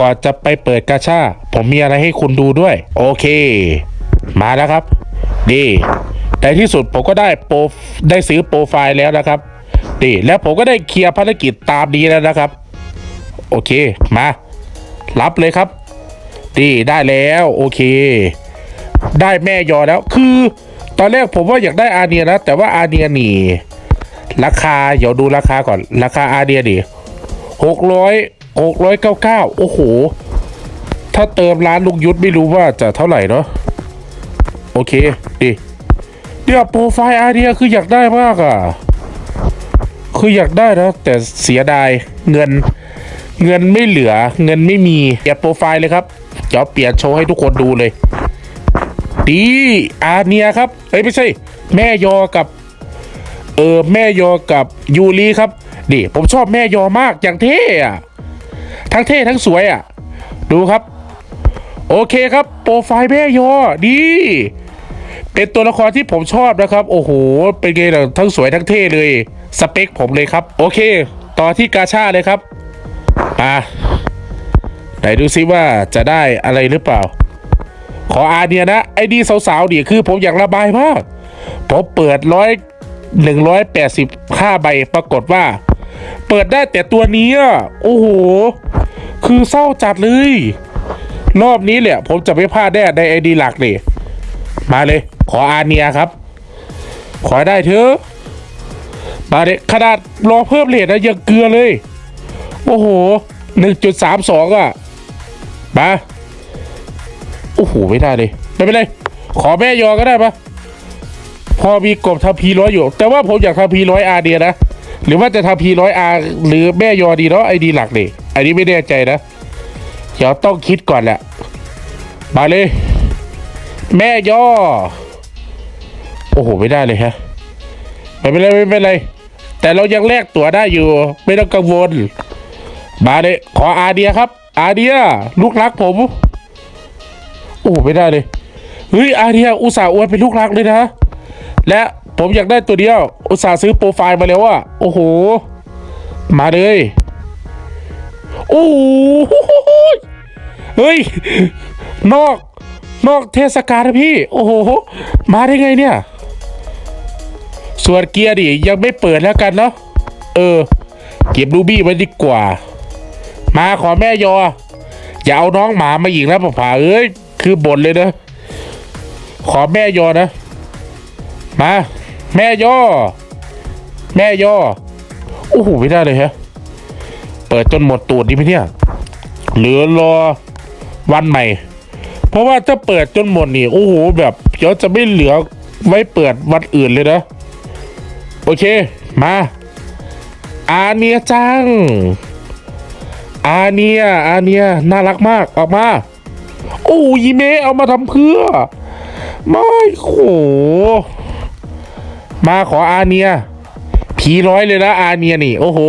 ก่อนจะไปเปิดกาชาผมมีอะไรให้คุณดูด้วย โอเค มาแล้วครับ ดีในที่สุดผมก็ได้โปรได้ซื้อโปรไฟล์แล้วนะครับดีแล้วผมก็ได้เคลียร์ภารกิจตามนี้แล้วนะครับ โอเค มา รับเลยครับดีได้แล้วโอเค ได้แม่ยอแล้วคือ ตอนแรกผมว่าอยากได้อาเนียนะแต่ว่าอาเนียนี่ราคาเดี๋ยวดูราคาก่อน ราคาอาเนียดิหกร้อย หกร้อยเก้าเก้าโอ้โห ถ้าเติมร้านลุงยุทธไม่รู้ว่าจะเท่าไหร่เนาะ โอเคดีเดี๋ยวโปรไฟล์อาเนียคืออยากได้มากอะ คืออยากได้นะ แต่เสียดายเงิน เงินไม่เหลือ เงินไม่มีเปลี่ยนโปรไฟล์เลยครับ เดี๋ยวเปลี่ยนโชว์ให้ทุกคนดูเลย ดีอาเนียครับ เอ้ยไม่ใช่ แม่ยอกับ เออแม่ยอกับยูรีครับนี่ผมชอบแม่ยอมากอย่างเท่อะ ทั้งเท่ทั้งสวยอะดูครับ โอเคครับ โปรไฟล์แม่ยอดี เป็นตัวละครที่ผมชอบนะครับ โอ้โห เป็นไงล่ะทั้งสวยทั้งเท่เลย สเปคผมเลยครับ โอเค ต่อที่กาชาเลยครับอะไหนดูซิว่าจะได้อะไรหรือเปล่า ขออาเนียนะ ไอดีสาวๆดิคือผมอยากระบายมากผมเปิดร้อยหนึ่งร้อยแปดสิบห้าใบปรากฏว่า เปิดได้แต่ตัวนี้อะโอ้โห คือเศร้าจัดเลย รอบนี้แหละผมจะไม่พลาดแน่ในไอดีหลักนี่มาเลย ขออาเนียครับ ขอได้เถอะมาเลยขนาดรอเพิ่มเลทนะยังเกลือเลย โอ้โหหนึ่งจุดสามสองอะ มา โอ้โห ไม่ได้เลย ไม่เป็นไร ขอแม่ยอก็ได้ปะพอมีกบทำพีร้อยอยู่ แต่ว่าผมอยากทำพีร้อยอาเดียนะ หรือว่าจะทำพีร้อยอาหรือแม่ยอดีเนาะไอดีหลักนี่ อันนี้ไม่แน่ใจนะ เดี๋ยวต้องคิดก่อนแหละมาเลย แม่ย่อ โอ้โห ไม่ได้เลยฮะ ไม่เป็นไรไม่เป็นไร แต่เรายังแลกตั๋วได้อยู่ ไม่ต้องกังวล มาเลย ขออาเดียครับ อาเดีย ลูกรักผม โอ้โหไม่ได้เลย เฮ้ย อาเดีย อุตส่าห์อวยเป็นลูกรักเลยนะ และผมอยากได้ตัวเดียว อุตส่าห์ซื้อโปรไฟล์มาแล้วอะโอ้โห มาเลย โอ้โหเฮ้ย นอก นอกเทศกาลนะพี่ โอ้โห มาได้ไงเนี่ย ส่วนเกียร์ดิยังไม่เปิดแล้วกันเนาะ เออ เก็บรูบี้ไว้ดีกว่า มาขอแม่ยอ อย่าเอาน้องหมามาอีกนะป่าผาเอ้ย คือบ่นเลยนะ ขอแม่ยอนะ มา แม่ยอ แม่ยอ โอ้โห ไม่ได้เลยฮะ เปิดจนหมดตูดดีไหมเนี่ยเหลือรอวันใหม่ เพราะว่าถ้าเปิดจนหมดนี่โอ้โหแบบเดี๋ยวจะไม่เหลือไว้เปิดวันอื่นเลยนะ โอเค มาอาเนียจังอาเนียอาเนียน่ารักมากออกมาโอ้ยีเมเอามาทำเพื่อ ไม่โหมาขออาเนียผีร้อยเลยนะอาเนียนี่ โอ้โห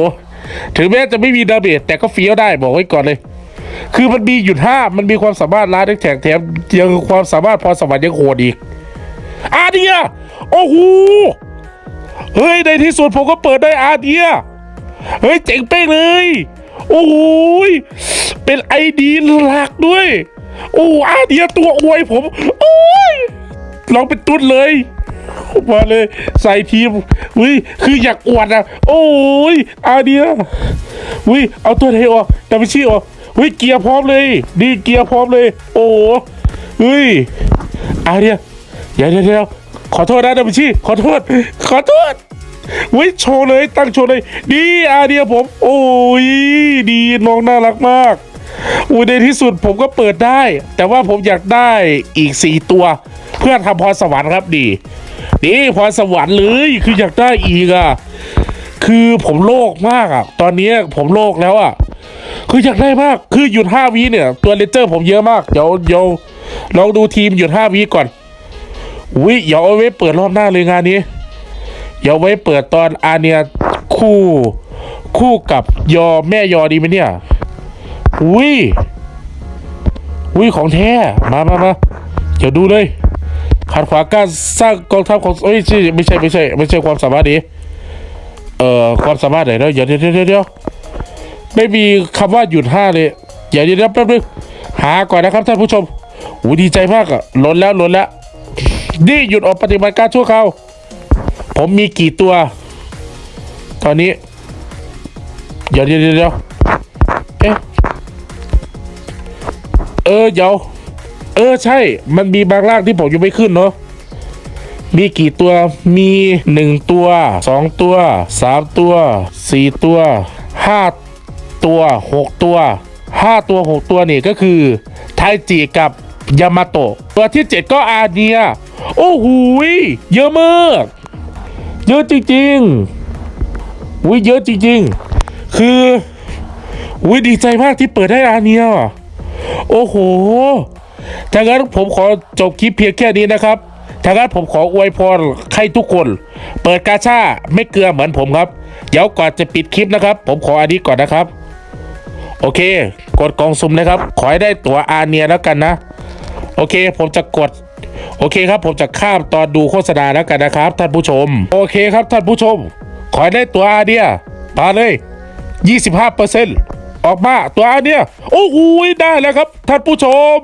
ถึงแม้จะไม่มีดาเมจแต่ก็เฟี้ยวได้บอกไว้ก่อนเลย คือมันมีหยุดห้ามันมีความสามารถล้าด้แถงแถมยังความสามารถพรสวรรค์ยังโหดอีกอาเนียโอ้โหเฮ้ยในที่สุดผมก็เปิดได้อาเดียเฮ้ยเจ๋งเป้งเลย โอ้โหยเป็นไอดีหลักด้วย โอ้อาเดียตัวอวยผม โอ้ยลองเป็นตุ๊ดเลย มาเลยใส่ทีมวิคืออยากอวดอะโอ้ยอาเดียวิเอาตัวไหนออกแต่ไม่ชี้ออกวิเกียร์พร้อมเลย ดีเกียร์พร้อมเลย โอ้เฮ้ยอาเดียเดี๋ยวเดียวเดี๋ยวขอโทษนะดับเบิชีขอโทษ ขอโทษวิโชว์เลยตั้งโชว์เลย ดีอาเดียผม โอ้ยดีน้องน่ารักมากอุ้ยในที่สุดผมก็เปิดได้ แต่ว่าผมอยากได้อีกสี่ตัว เพื่อทำพรสวรรค์ครับดี ดีพรสวรรค์เลยคืออยากได้อีกอะคือผมโลกมากอะ ตอนนี้ผมโลกแล้วอะ คืออยากได้มาก คือหยุดห้าวิเนี่ย ตัวเลเจอร์ผมเยอะมาก เดี๋ยวเดี๋ยวลองดูทีมหยุดห้าวิก่อน อุ้ยเดี๋ยวเอาไว้เปิดรอบหน้าเลยงานนี้ เดี๋ยวไว้เปิดตอนอาเนียคู่ คู่กับยอแม่ยอดีไหมเนี่ย อุ้ย อุ้ยของแท้ มามามาเดี๋ยวดูเลย ขัดขวางการสร้างกองทัพของเอ้ยไม่ใช่ไม่ใช่ไม่ใช่ความสามารถนี้เอ่อความสามารถไหนเนาะเดี๋ยวเดี๋ยวเดี๋ยวเดี๋ยวไม่มีคำว่าหยุดห้าเลยเดี๋ยวเดี๋ยวแป๊บนึงหาก่อนนะครับท่านผู้ชมโอ้ดีใจมากอะล่นแล้วล่นแล้วนี่หยุดออกปฏิบัติการชั่วคราวผมมีกี่ตัว ตอนนี้ เดี๋ยวเดี๋ยวเดี๋ยวเดี๋ยวเอ๊ะเออเดี๋ยว เออใช่ มันมีบางร่างที่ผมยังไม่ขึ้นเนาะมีกี่ตัว มีหนึ่งตัวสองตัวสามตัวสี่ตัวห้าตัวหกตัวห้าตัวหกตัวนี่ก็คือ ไทจิกับยามาโตะตัวที่เจ็ดก็อาเนีย โอ้โหยเยอะมาก เยอะจริงๆอุ้ยเยอะจริง ๆ คืออุ้ยดีใจมากที่เปิดได้อาเนีย โอ้โห ถ้างั้นผมขอจบคลิปเพียงแค่นี้นะครับถ้างั้นผมขออวยพรให้ทุกคน เปิดกาชาไม่เกลือเหมือนผมครับ เดี๋ยวก่อนจะปิดคลิปนะครับ ผมขออันนี้ก่อนนะครับ โอเค กดกองซุ่มนะครับ ขอให้ได้ตั๋วอาเนียแล้วกันนะ โอเคผมจะกดโอเคครับผมจะข้ามตอนดูโฆษณาแล้วกันนะครับ ท่านผู้ชม โอเคครับท่านผู้ชม ขอให้ได้ตัวอาเนียมาเลย 25%ออกมาตัวอาเนียโอ้โหได้แล้วครับท่านผู้ชม